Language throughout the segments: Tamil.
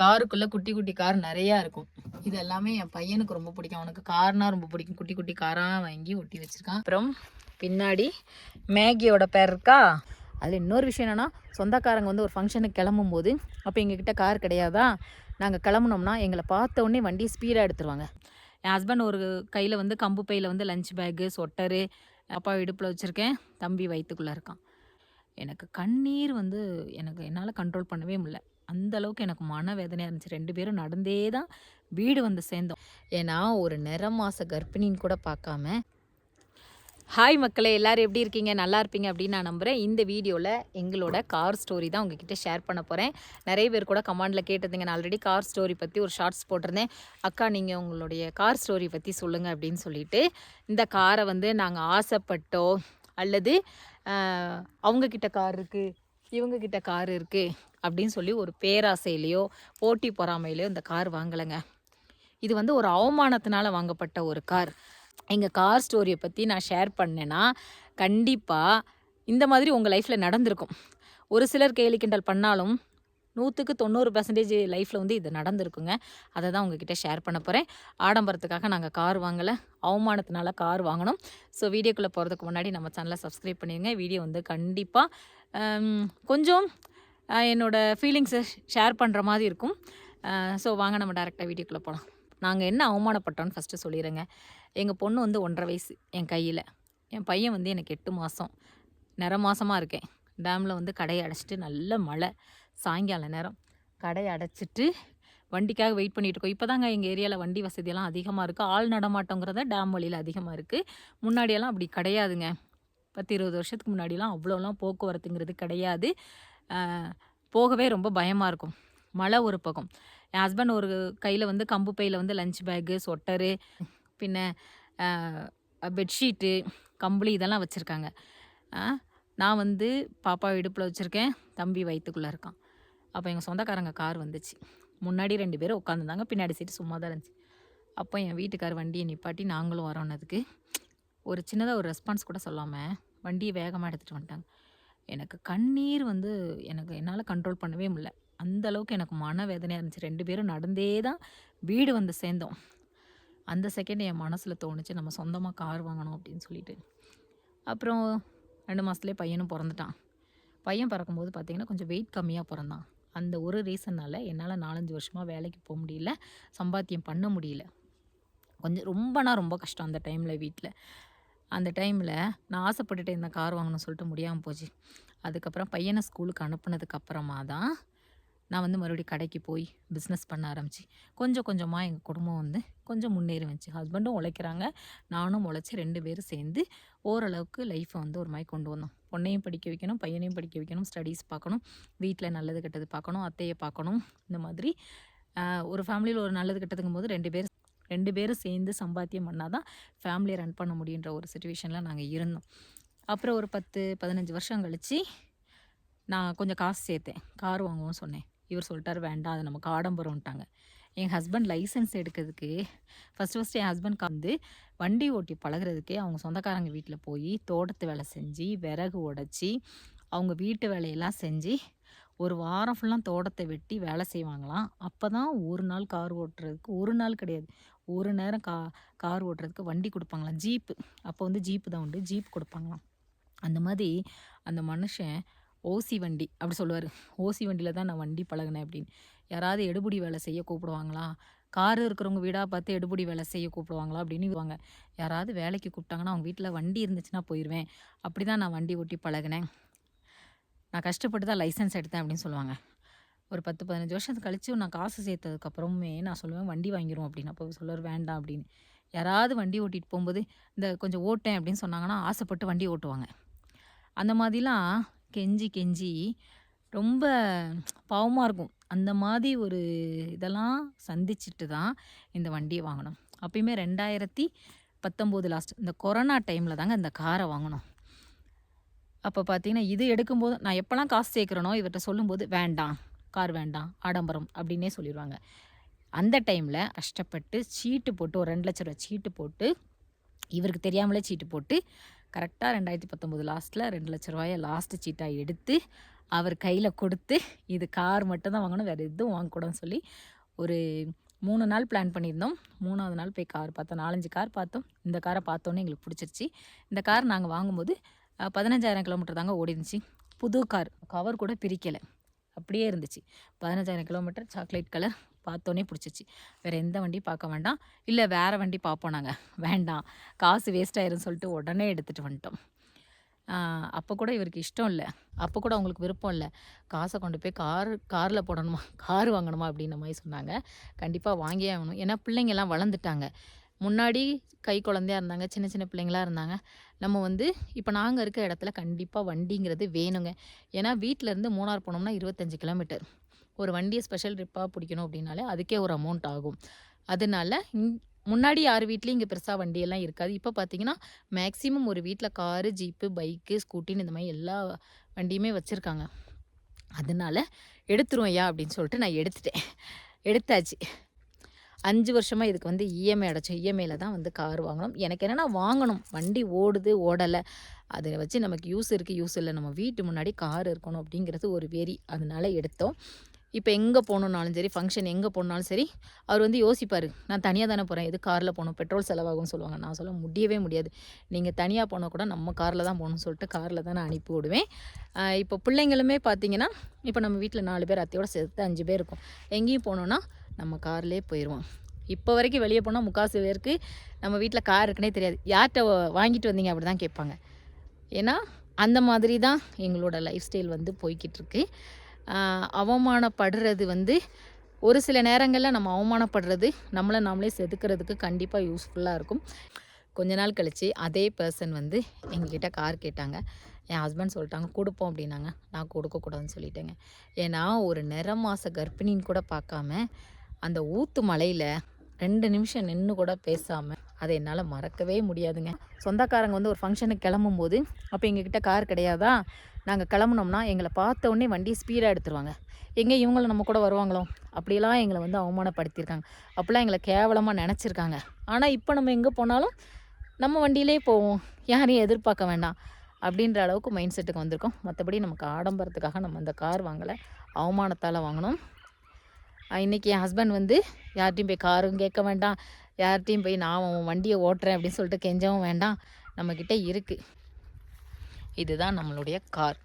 காருக்குள்ளே குட்டி குட்டி கார் நிறையா இருக்கும். இது எல்லாமே என் பையனுக்கு ரொம்ப பிடிக்கும். அவனுக்கு கார்னா ரொம்ப பிடிக்கும். குட்டி குட்டி காராக வாங்கி ஒட்டி வச்சுருக்கான். அப்புறம் பின்னாடி மேகியோட பேர் இருக்கா? அதில் இன்னொரு விஷயம் என்னென்னா சொந்தக்காரங்க வந்து ஒரு ஃபங்க்ஷனுக்கு கிளம்பும் போது அப்போ எங்ககிட்ட கார் கிடையாதா? நாங்கள் கிளம்புனோம்னா எங்களை பார்த்த உடனே வண்டி ஸ்பீடாக எடுத்துருவாங்க. என் ஹஸ்பண்ட் ஒரு கையில் வந்து கம்பு பையில் வந்து லஞ்ச் பேக்கு சொட்டரு அப்பா இடுப்பில் வச்சுருக்கேன். தம்பி வயிற்றுக்குள்ளே இருக்கான். எனக்கு கண்ணீர் வந்து எனக்கு என்னால் கண்ட்ரோல் பண்ணவே முடியல. அந்த அளவுக்கு எனக்கு மனவேதனையாக இருந்துச்சு. ரெண்டு பேரும் நடந்தே தான் வீடு வந்து சேர்ந்தோம். ஏன்னா ஒரு நிற மாத கர்ப்பிணின்னு கூட பார்க்காம. ஹாய் மக்களே எல்லோரும் எப்படி இருக்கீங்க? நல்லா இருப்பீங்க அப்படின்னு நான் நம்புகிறேன் இந்த வீடியோவில் எங்களோட கார் ஸ்டோரி தான் உங்ககிட்ட ஷேர் பண்ண போகிறேன் நிறைய பேர் கூட கமெண்டில் கேட்டிருந்தீங்க. நான் ஆல்ரெடி கார் ஸ்டோரி பற்றி ஒரு ஷார்ட்ஸ் போட்டிருந்தேன். அக்கா நீங்கள் உங்களுடைய கார் ஸ்டோரி பற்றி சொல்லுங்கள் அப்படின்னு சொல்லிட்டு இந்த காரை வந்து நாங்கள் ஆசைப்பட்டோ அல்லது அவங்கக்கிட்ட கார் இருக்குது இவங்க கிட்ட கார் இருக்குது அப்படின்னு சொல்லி ஒரு பேராசையிலையோ போட்டி பொறாமையிலையோ இந்த கார் வாங்கலைங்க. இது வந்து ஒரு அவமானத்தினால வாங்கப்பட்ட ஒரு கார். எங்கள் கார் ஸ்டோரியை பற்றி நான் ஷேர் பண்ணேன்னா கண்டிப்பாக இந்த மாதிரி உங்கள் லைஃப்பில் நடந்திருக்கும். ஒரு சிலர் கேலி கிண்டல் பண்ணாலும் நூற்றுக்கு தொண்ணூறு பர்சன்டேஜ் லைஃப்பில் வந்து இது நடந்திருக்குங்க. அதை தான் உங்ககிட்ட ஷேர் பண்ண போகிறேன் ஆடம்பரத்துக்காக நாங்கள் கார் வாங்கலை. அவமானத்தினால கார் வாங்கினோம் ஸோ வீடியோக்குள்ளே போகிறதுக்கு முன்னாடி நம்ம சேனலை சப்ஸ்கிரைப் பண்ணிடுங்க. வீடியோ வந்து கண்டிப்பாக கொஞ்சம் என்னோடய ஃபீலிங்ஸை ஷேர் பண்ணுற மாதிரி இருக்கும். ஸோ வாங்க நம்ம டேரெக்டாக வீடியோக்குள்ளே போகலாம் நாங்கள் என்ன அவமானப்பட்டோன்னு ஃபஸ்ட்டு சொல்லிடுறேங்க. எங்கள் பொண்ணு வந்து ஒன்றரை வயசு என் கையில். என் பையன் வந்து எனக்கு எட்டு மாதம் நிற மாதமாக இருக்கேன். டேமில் வந்து கடையை அடைச்சிட்டு நல்ல மழை. சாயங்கால நேரம். கடையை அடைச்சிட்டு வண்டிக்காக வெயிட் பண்ணிகிட்டு இருக்கோம். இப்போ தாங்க எங்கள் ஏரியாவில் வண்டி வசதியெல்லாம் அதிகமாக இருக்குது ஆள் நடமாட்டோங்கிறத டேம் வழியில் அதிகமாக இருக்குது முன்னாடியெல்லாம் அப்படி கிடையாதுங்க. பத்து இருபது வருஷத்துக்கு முன்னாடிலாம் அவ்வளோலாம் போக்குவரத்துங்கிறது கிடையாது. போகவே ரொம்ப பயமாக இருக்கும். மழை ஒரு பக்கம். என் ஹஸ்பண்ட் ஒரு கையில் வந்து கம்பு பையில் வந்து லஞ்ச் பேக்கு சொட்டரு பின்ன பெட்ஷீட்டு கம்பளி இதெல்லாம் வச்சுருக்காங்க. நான் வந்து பாப்பா இடுப்பில் வச்சுருக்கேன் தம்பி வயிற்றுக்குள்ளே இருக்கான். அப்போ எங்கள் சொந்தக்காரங்க கார் வந்துச்சு. முன்னாடி ரெண்டு பேரும் உட்காந்துருந்தாங்க பின்னாடி சீட்டு சும்மா தான் இருந்துச்சு. அப்போ என் வீட்டுக்கார் வண்டியை நிப்பாட்டி நாங்களும் வரோன்னதுக்கு ஒரு சின்னதாக ஒரு ரெஸ்பான்ஸ் கூட சொல்லாமல் வண்டியை வேகமாக எடுத்துகிட்டு வந்துட்டாங்க. எனக்கு கண்ணீர் வந்து எனக்கு என்னால் கண்ட்ரோல் பண்ணவே முடியல. அந்த அளவுக்கு எனக்கு மனவேதனையாக இருந்துச்சு. ரெண்டு பேரும் நடந்தே தான் வீடு வந்து சேர்ந்தோம். அந்த செகண்ட் என் மனசில் தோணுச்சு நம்ம சொந்தமாக கார் வாங்கணும் அப்படின்னு சொல்லிட்டு. அப்புறம் ரெண்டு மாதத்துலேயே பையனும் பிறந்துட்டான். பையன் பிறக்கும்போது பார்த்திங்கன்னா கொஞ்சம் வெயிட் கம்மியாக பிறந்தான். அந்த ஒரு ரீசன்னால் என்னால் நாலஞ்சு வருஷமாக வேலைக்கு போக முடியல சம்பாத்தியம் பண்ண முடியல. கொஞ்சம் ரொம்பனா ரொம்ப கஷ்டம் அந்த டைமில் வீட்டில் அந்த டைமில் நான் ஆசைப்பட்டுட்டு இந்த கார் வாங்கணும்னு சொல்லிட்டு முடியாமல் போச்சு. அதுக்கப்புறம் பையனை ஸ்கூலுக்கு அனுப்புனதுக்கு அப்புறமா தான் நான் வந்து மறுபடியும் கடைக்கு போய் பிஸ்னஸ் பண்ண ஆரம்பிச்சு. கொஞ்சம் கொஞ்சமாக எங்கள் குடும்பம் வந்து கொஞ்சம் முன்னேறி வந்துச்சு ஹஸ்பண்டும் உழைக்கிறாங்க. நானும் உழைச்சி ரெண்டு பேரும் சேர்ந்து ஓரளவுக்கு லைஃப்பை வந்து ஒரு மாதிரி கொண்டு வந்தோம். பொண்ணையும் படிக்க வைக்கணும் பையனையும் படிக்க வைக்கணும் ஸ்டடீஸ் பார்க்கணும் வீட்டில் நல்லது கெட்டது பார்க்கணும் அத்தையை பார்க்கணும் இந்த மாதிரி. ஒரு ஃபேமிலியில் ஒரு நல்லது கெட்டதுங்கும் போது ரெண்டு பேர் ரெண்டு பேரும் சேர்ந்து சம்பாத்தியம் பண்ணால் தான் ஃபேமிலியை ரன் பண்ண முடியுன்ற ஒரு சுச்சுவேஷனில் நாங்கள் இருந்தோம். அப்புறம் ஒரு பத்து பதினஞ்சு வருஷம் கழித்து நான் கொஞ்சம் காசு சேர்த்தேன். கார் வாங்குவோம்னு சொன்னேன். இவர் சொல்லிட்டார் வேண்டாம் அது நமக்கு ஆடம்பரம்ட்டாங்க என் ஹஸ்பண்ட் லைசன்ஸ் எடுக்கிறதுக்கு ஃபஸ்ட்டு ஃபஸ்ட்டு என் ஹஸ்பண்ட் வந்து வண்டி ஓட்டி பழகுறதுக்கே அவங்க சொந்தக்காரங்க வீட்டில் போய் தோட்டத்து வேலை செஞ்சு விறகு உடச்சி அவங்க வீட்டு வேலையெல்லாம் செஞ்சு ஒரு வாரம் ஃபுல்லாக தோட்டத்தை வெட்டி வேலை செய்வாங்களாம். அப்போ தான் ஒரு நாள் கார் ஓட்டுறதுக்கு ஒரு நாள் கிடையாது. ஒரு நேரம் கா கார் ஓட்டுறதுக்கு வண்டி கொடுப்பாங்களாம் ஜீப்பு. அப்போ வந்து ஜீப்பு தான் உண்டு ஜீப் கொடுப்பாங்களாம். அந்த மாதிரி அந்த மனுஷன் ஓசி வண்டி அப்படி சொல்லுவார். ஓசி வண்டியில் தான் நான் வண்டி பழகினேன் அப்படின்னு. யாராவது எடுபடி வேலை செய்ய கூப்பிடுவாங்களா? கார் இருக்கிறவங்க வீடாக பார்த்து எடுபடி வேலை செய்ய கூப்பிடுவாங்களா? அப்படின்னு யாராவது வேலைக்கு கூப்பிட்டாங்கன்னா அவங்க வீட்டில் வண்டி இருந்துச்சுன்னா போயிடுவேன் அப்படி தான் நான் வண்டி ஓட்டி பழகினேன். நான் கஷ்டப்பட்டு தான் லைசன்ஸ் எடுத்தேன் அப்படின்னு சொல்லுவாங்க. ஒரு பத்து பதினஞ்சு வருஷத்துக்கு கழிச்சு நான் காசு சேர்த்ததுக்கப்புறமே நான் சொல்லுவேன் வண்டி வாங்கிடும் அப்படின்னு. அப்போ சொல்லுவார் வேண்டாம் அப்படின்னு. யாராவது வண்டி ஓட்டிகிட்டு போகும்போது இந்த கொஞ்சம் ஓட்டேன் அப்படின்னு சொன்னாங்கன்னா ஆசைப்பட்டு வண்டி ஓட்டுவாங்க. அந்த மாதிரிலாம் கெஞ்சி கெஞ்சி ரொம்ப பாவமாக இருக்கும். அந்த மாதிரி ஒரு இதெல்லாம் சந்திச்சுட்டு தான் இந்த வண்டியை வாங்கினோம். அப்பயுமே ரெண்டாயிரத்தி பத்தொம்போது லாஸ்ட் இந்த கொரோனா டைமில் தாங்க இந்த காரை வாங்கினோம். அப்போ பார்த்தீங்கன்னா இது எடுக்கும்போது நான் எப்போல்லாம் காசு சேர்க்குறேனோ இவர்கிட்ட சொல்லும்போது வேண்டாம் கார் வேண்டாம் ஆடம்பரம் அப்படின்னே சொல்லிடுவாங்க அந்த டைமில் கஷ்டப்பட்டு சீட்டு போட்டு ஒரு ரெண்டு லட்ச ரூபா சீட்டு போட்டு இவருக்கு தெரியாமலே சீட்டு போட்டு கரெக்டாக ரெண்டாயிரத்தி பத்தொம்போது லாஸ்ட்டில் ரெண்டு லட்ச ரூபாயை லாஸ்ட்டு சீட்டாக எடுத்து அவர் கையில் கொடுத்து இது கார் மட்டும் தான் வாங்கணும் வேறு எதுவும் வாங்கக்கூடாதுன்னு சொல்லி ஒரு மூணு நாள் பிளான் பண்ணியிருந்தோம். மூணாவது நாள் போய் கார் பார்த்தோம். நாலஞ்சு கார் பார்த்தோம். இந்த காரை பார்த்தோன்னே எங்களுக்கு பிடிச்சிருச்சு. இந்த கார் நாங்கள் வாங்கும்போது பதினஞ்சாயிரம் கிலோமீட்டர் தாங்க ஓடி இருந்துச்சு புது கார் கவர் கூட பிரிக்கலை. அப்படியே இருந்துச்சு. பதினஞ்சாயிரம் கிலோமீட்டர் சாக்லேட் கலர் பார்த்தோன்னே பிடிச்சிச்சு. வேறு எந்த வண்டியும் பார்க்க வேண்டாம். இல்லை வேறு வண்டி பார்ப்போம் நாங்கள் வேண்டாம். காசு வேஸ்ட் ஆயிரும்னு சொல்லிட்டு உடனே எடுத்துகிட்டு வந்துட்டோம். அப்போ கூட இவருக்கு இஷ்டம் இல்லை. அப்போ கூட அவங்களுக்கு விருப்பம் இல்லை. காசை கொண்டு போய் கார் காரில் போடணுமா? கார் வாங்கணுமா? அப்படின்ற மாதிரி சொன்னாங்க. கண்டிப்பாக வாங்கியே ஆகணும். ஏன்னா பிள்ளைங்கள்லாம் வளர்ந்துட்டாங்க. முன்னாடி கை குழந்தையா இருந்தாங்க சின்ன சின்ன பிள்ளைங்களா இருந்தாங்க. நம்ம வந்து இப்போ நாங்கள் இருக்க இடத்துல கண்டிப்பாக வண்டிங்கிறது வேணுங்க. ஏன்னா வீட்டிலேருந்து மூணார் போனோம்னா இருபத்தஞ்சி கிலோமீட்டர். ஒரு வண்டியை ஸ்பெஷல் ட்ரிப்பாக பிடிக்கணும் அப்படின்னாலே அதுக்கே ஒரு அமௌண்ட் ஆகும். அதனால இங் முன்னாடி யார் வீட்லேயும் இங்கே பெருசாக வண்டியெல்லாம் இருக்காது. இப்போ பார்த்தீங்கன்னா மேக்ஸிமம் ஒரு வீட்டில் காரு ஜீப்பு பைக்கு ஸ்கூட்டின்னு இந்த மாதிரி எல்லா வண்டியுமே வச்சுருக்காங்க. அதனால எடுத்துருவோம் ஐயா அப்படின்னு சொல்லிட்டு நான் எடுத்துட்டேன். எடுத்தாச்சு. அஞ்சு வருஷமாக இதுக்கு வந்து இஎம்ஐ அடைச்சோம். இஎம்ஐயில் தான் வந்து கார் வாங்கணும் எனக்கு என்னென்னா வாங்கணும். வண்டி ஓடுது ஓடலை. அதை வச்சு நமக்கு யூஸ் இருக்குது யூஸ் இல்லை. நம்ம வீட்டு முன்னாடி கார் இருக்கணும் அப்படிங்கிறது ஒரு வெறி. அதனால எடுத்தோம். இப்போ எங்கே போகணுன்னாலும் சரி ஃபங்க்ஷன் எங்கே போனாலும் சரி அவர் வந்து யோசிப்பார் நான் தனியாக தானே போகிறேன் எது காரில் போகணும்? பெட்ரோல் செலவாகும்னு சொல்லுவாங்க. நான் சொல்ல முடியவே முடியாது. நீங்கள் தனியாக போனால் கூட நம்ம காரில் தான் போகணும்னு சொல்லிட்டு காரில் தான் நான் அனுப்பி விடுவேன். இப்போ பிள்ளைங்களுமே பார்த்தீங்கன்னா இப்போ நம்ம வீட்டில் நாலு பேர் அத்தையோட சேர்த்து அஞ்சு பேர் இருக்கும். எங்கேயும் போனோன்னா நம்ம கார்லேயே போயிடுவோம் இப்போ வரைக்கும் வெளியே போனால் முக்காசு பேருக்கு நம்ம வீட்டில் கார் இருக்குன்னே தெரியாது. யார்கிட்ட வாங்கிட்டு வந்தீங்க? அப்படி தான் கேட்பாங்க. ஏன்னா அந்த மாதிரி தான் எங்களோட லைஃப் ஸ்டைல் வந்து போய்கிட்டு இருக்குது அவமானப்படுறது வந்து ஒரு சில நேரங்களில் நம்ம அவமானப்படுறது நம்மளை நாமளே செதுக்கிறதுக்கு கண்டிப்பாக யூஸ்ஃபுல்லாக இருக்கும். கொஞ்ச நாள் கழித்து அதே பர்சன் வந்து எங்ககிட்ட கார் கேட்டாங்க. என் ஹஸ்பண்ட் சொல்லிட்டாங்க கொடுப்போம் அப்படின்னாங்க. நான் கொடுக்கக்கூடாதுன்னு சொல்லிட்டேங்க. ஏன்னா ஒரு நிற மாத கர்ப்பிணின்னு கூட பார்க்காம அந்த ஊத்து மலையில் ரெண்டு நிமிஷம் நின்று கூட பேசாமல் அதை என்னால் மறக்கவே முடியாதுங்க. சொந்தக்காரங்க வந்து ஒரு ஃபங்க்ஷனுக்கு கிளம்பும்போது அப்போ எங்ககிட்ட கார் கிடையாதா? நாங்கள் கிளம்புனோம்னா எங்களை பார்த்த உடனே வண்டியை ஸ்பீடாக எடுத்துருவாங்க. எங்கே இவங்களும் நம்ம கூட வருவாங்களோ? அப்படிலாம் எங்களை வந்து அவமானப்படுத்தியிருக்காங்க. அப்போலாம் எங்களை கேவலமாக நினச்சிருக்காங்க. ஆனால் இப்போ நம்ம எங்கே போனாலும் நம்ம வண்டியிலே போவோம். யாரையும் எதிர்பார்க்க வேண்டாம். அப்படின்ற அளவுக்கு மைண்ட் செட்டுக்கு வந்திருக்கோம். மற்றபடி நமக்கு ஆடம்பரத்துக்காக நம்ம அந்த கார் வாங்கலை. அவமானத்தால் வாங்கினோம். இன்றைக்கி இன்னைக்கு என் ஹஸ்பண்ட் வந்து யார்கிட்டையும் போய் காரும் கேட்க வேண்டாம். யார்கிட்டையும் போய் நான் வண்டியை ஓட்டுறேன் அப்படின்னு சொல்லிட்டு கெஞ்சவும் வேண்டாம். நம்மக்கிட்ட இருக்குது இதுதான் நம்மளுடைய கார்.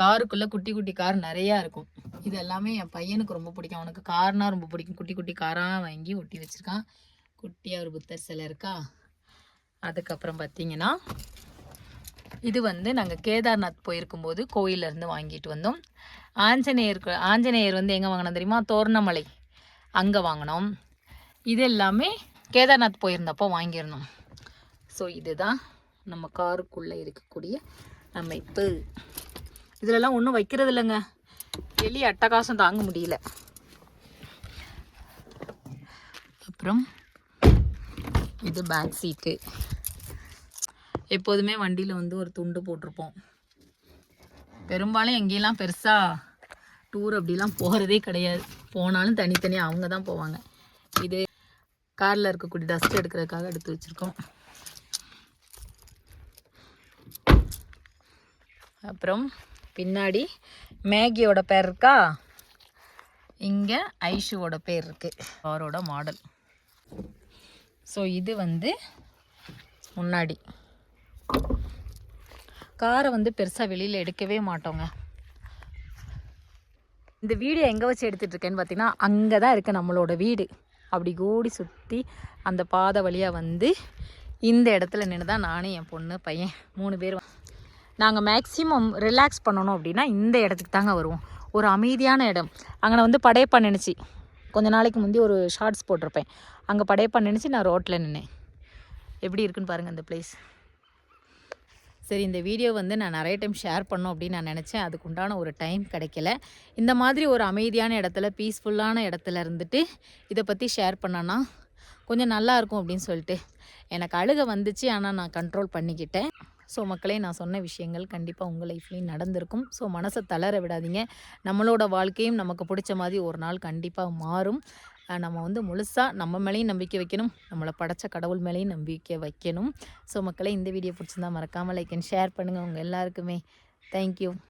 காருக்குள்ளே குட்டி குட்டி கார் நிறையா இருக்கும். இது எல்லாமே என் பையனுக்கு ரொம்ப பிடிக்கும். அவனுக்கு கார்னால் ரொம்ப பிடிக்கும். குட்டி குட்டி காராக வாங்கி ஒட்டி வச்சுருக்கான். குட்டியாக ஒரு புத்தர் சிலை இருக்கா? அதுக்கப்புறம் பார்த்தீங்கன்னா இது வந்து நாங்கள் கேதார்நாத் போயிருக்கும்போது கோயிலேருந்து வாங்கிட்டு வந்தோம். ஆஞ்சநேயருக்கு ஆஞ்சநேயர் வந்து எங்கே வாங்கினோம் தெரியுமா? தோரணமலை. அங்கே வாங்கினோம். இது எல்லாமே கேதார்நாத் போயிருந்தப்போ வாங்கியிருந்தோம். ஸோ இதுதான் நம்ம காருக்குள்ளே இருக்கக்கூடிய அமைப்பு. இதிலெல்லாம் ஒன்றும் வைக்கிறது இல்லைங்க எலி அட்டகாசம் தாங்க முடியல. அப்புறம் இது பேக் சீட்டு எப்போதுமே வண்டியில் வந்து ஒரு துண்டு போட்டிருப்போம். பெரும்பாலும் எங்கேயெல்லாம் பெருசாக டூர் அப்படிலாம் போகிறதே கிடையாது. போனாலும் தனித்தனியாக அவங்க தான் போவாங்க. இது காரில் இருக்கக்கூடிய டஸ்ட் எடுக்கிறதுக்காக எடுத்து வச்சுருக்கோம். அப்புறம் பின்னாடி மேகியோட பேர் இருக்கா? இங்கே ஐஷுவோட பேர் இருக்குது அவரோட மாடல் ஸோ இது வந்து முன்னாடி. காரை வந்து பெருசாக வெளியில் எடுக்கவே மாட்டோங்க. இந்த வீடியோ எங்கே வச்சு எடுத்துகிட்ருக்கேன்னு பார்த்தீங்கன்னா அங்கே தான் இருக்குது நம்மளோட வீடு. அப்படி கூடி சுற்றி அந்த பாதை வழியாக வந்து இந்த இடத்துல நின்று தான் நானும் என் பொண்ணு பையன் மூணு பேர் நாங்கள் மேக்ஸிமம் ரிலாக்ஸ் பண்ணணும் அப்படின்னா இந்த இடத்துக்கு தாங்க வருவோம். ஒரு அமைதியான இடம். அங்கே வந்து படையப்பா நினச்சி கொஞ்ச நாளைக்கு முந்தி ஒரு ஷார்ட்ஸ் போட்டிருப்பேன். அங்கே படையப்பா நினச்சி நான் ரோட்டில் நின்னேன். எப்படி இருக்குன்னு பாருங்கள் அந்த பிளேஸ் சரி இந்த வீடியோ வந்து நான் நிறைய டைம் ஷேர் பண்ணோம் அப்படின்னு நான் நினச்சேன். அதுக்கு உண்டான ஒரு டைம் கிடைக்கல. இந்த மாதிரி ஒரு அமைதியான இடத்துல பீஸ்ஃபுல்லான இடத்துல இருந்துட்டு இதை பற்றி ஷேர் பண்ணனா கொஞ்சம் நல்லா இருக்கும் அப்படின்னு சொல்லிட்டு எனக்கு அழுக வந்துச்சு. ஆனால் நான் கண்ட்ரோல் பண்ணிக்கிட்டேன். ஸோ மக்களே நான் சொன்ன விஷயங்கள் கண்டிப்பாக உங்கள் லைஃப்லேயும் நடந்திருக்கும். ஸோ மனசை தளர விடாதீங்க. நம்மளோட வாழ்க்கையும் நமக்கு பிடிச்ச மாதிரி ஒரு நாள் கண்டிப்பாக மாறும். நம்ம வந்து முழுசாக நம்ம மேலேயும் நம்பிக்கை வைக்கணும். நம்மளை படைச்ச கடவுள் மேலேயும் நம்பிக்கை வைக்கணும். ஸோ மக்களே இந்த வீடியோ பிடிச்சிருந்தா மறக்காமல் லைக் அண்ட் ஷேர் பண்ணுங்கள் உங்கள் எல்லாருக்குமே. தேங்க்யூ